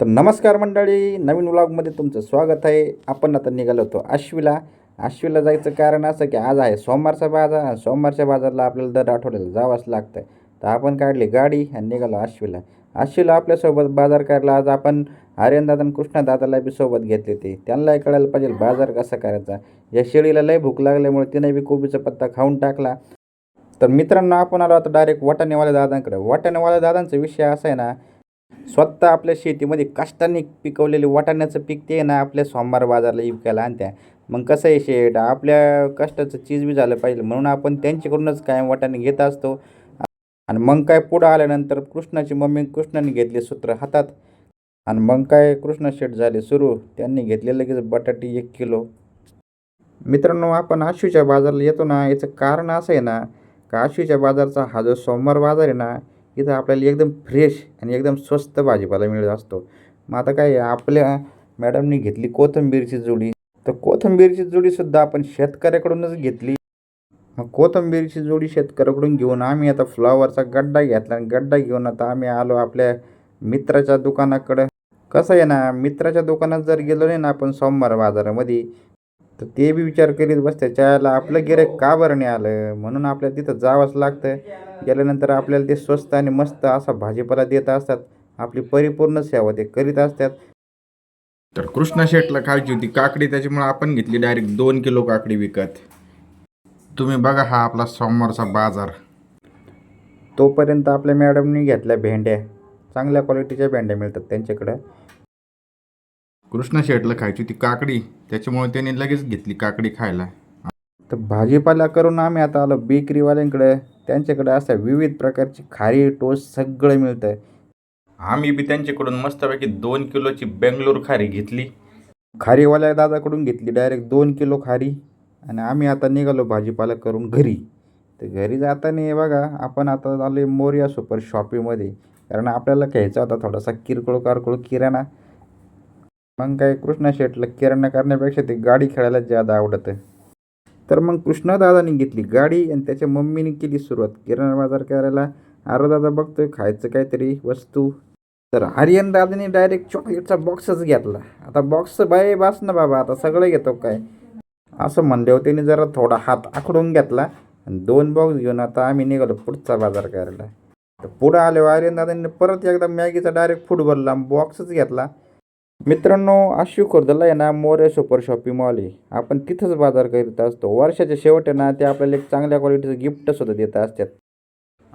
तर नमस्कार मंडळी नवीन व्लॉगमध्ये तुमचं स्वागत आहे. आपण आता निघालो होतो आश्वीला आश्वीला जायचं कारण असं की आज आहे सोमवारचा बाजार सोमवारच्या बाजारला आपल्याला दर आठवड्याला जावंच लागतं. तर आपण काढली गाडी आणि निघालो आश्वीला आश्वीला आपल्यासोबत बाजार करायला आज आपण आर्यनदादा आणि कृष्णदादाला बी सोबत घेतले ते त्यांनाही कळायला पाहिजे बाजार कसा करायचा. या शेळीला लय भूक लागल्यामुळे तिने बी कोबीचा पत्ता खाऊन टाकला. तर मित्रांनो आपण आलो आता डायरेक्ट वाटाणेवाल्या दादांकडे. वाटाणेवाल्या दादांचा विषय असा आहे ना स्वतः आपल्या शेतीमध्ये कष्टाने पिकवलेले वाटाण्याचं पीक ते ना आपल्या सोमवार बाजारला विकायला आणत्या. मग कसं आहे शेट आपल्या कष्टाचं चीज बी झालं पाहिजे. म्हणून आपण त्यांच्याकडूनच कायम वाटाणे घेत असतो. आणि मग काय पुढं आल्यानंतर कृष्णाची मम्मी कृष्णाने घेतले सूत्र हातात. आणि मग काय कृष्ण शेट झाले सुरू त्यांनी घेतले लगेच बटाटे एक किलो. मित्रांनो आपण आशूच्या बाजारला येतो ना याचं कारण असं आहे ना का आशूच्या बाजारचा हा जो सोमवार बाजार आहे ना इथं आपल्याला एकदम फ्रेश आणि एकदम स्वस्त भाजीपाला मिळत असतो. मग आता काय आपल्या मॅडमनी घेतली कोथंबीरची जोडी. तर कोथंबीरची जोडीसुद्धा आपण शेतकऱ्याकडूनच घेतली. मग कोथिंबीरची जोडी शेतकऱ्याकडून घेऊन आम्ही आता फ्लॉवरचा गड्डा घेतला. आणि गड्डा घेऊन आता आम्ही आलो आपल्या मित्राच्या दुकानाकडं. कसं आहे ना मित्राच्या दुकानात जर गेलो नाही ना आपण सोमवार बाजारामध्ये तर ते बी विचार करीत बसते चायला आपलं गिऱ्हाईक का बरं नाही आलं? म्हणून आपल्याला तिथं जावंच लागतं गेल्यानंतर आपल्याला ते स्वस्त आणि मस्त असा भाजीपाला देत असतात. आपली परिपूर्ण सेवा ते करीत असतात. तर कृष्णा शेटला खायची होती काकडी त्याच्यामुळे आपण घेतली डायरेक्ट दोन किलो काकडी विकत. तुम्ही बघा हा आपला सोमवारचा बाजार. तोपर्यंत आपल्या मॅडमनी घेतल्या भेंड्या. चांगल्या क्वालिटीच्या भेंड्या मिळतात त्यांच्याकडं. कृष्णा शेटला खायची होती काकडी. त्याच्यामुळे त्याने लगेच घेतली काकडी खायला. तर भाजीपाला करून आम्ही आता आलो बेकरीवाल्यांकडे. त्यांच्याकडे असं विविध प्रकारची खारी टोस्ट सगळं मिळतं आम्ही बी त्यांच्याकडून मस्तपैकी दोन किलोची बेंगलोर खारी घेतली. खारीवाल्या दादाकडून घेतली डायरेक्ट दोन किलो खारी. आणि आम्ही आता निघालो भाजीपाला करून घरी. तर घरी जाताना बघा आपण आता आलो मोरिया सुपर शॉपीमध्ये. कारण आपल्याला घ्यायचा होता थोडासा किरकोळ कारकोळ किराणा. मग काय कृष्णा शेटला किराणा करण्यापेक्षा ते गाडी खेळायला जादा आवडतं. तर मग कृष्णादादानी घेतली गाडी आणि त्याच्या मम्मीने केली सुरुवात. किराणा बाजार करायला आरो दादा बघतोय खायचं काहीतरी वस्तू. तर आर्यन दादाने डायरेक्ट चॉकलेटचा बॉक्सच घेतला. आता बॉक्स बाय बास ना बाबा आता सगळं घेतो काय? असं म्हणल्यावर त्याने जरा थोडा हात आखडून घेतला आणि दोन बॉक्स घेऊन आता आम्ही निघालो पुढचा बाजार करायला. तर पुढं आल्यावर आर्यन दादांनी परत एकदा मॅगीचा डायरेक्ट फूड भरला बॉक्सच घेतला. मित्रांनो आशू खुर्दला आहे ना मोरे सुपर शॉपिंग मॉल आहे. आपण तिथंच बाजार करीत असतो. वर्षाच्या शेवट आहे ना ते आपल्याला एक चांगल्या क्वालिटीचं गिफ्टसुद्धा देत असतात.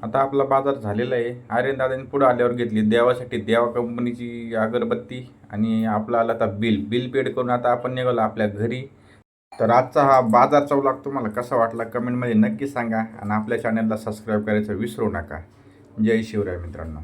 आता आपला बाजार झालेला आहे. आर्यन दादाने पुढं आल्यावर घेतली. देवासाठी देवा कंपनीची अगरबत्ती आणि आपला आला आता बिल. बिल पेड करून आता आपण निघालो आपल्या घरी. तर आजचा हा बाजार चौलाग तुम्हाला कसा वाटला कमेंटमध्ये नक्की सांगा आणि आपल्या चॅनलला सबस्क्राईब करायचं विसरू नका. जय शिवराय मित्रांनो.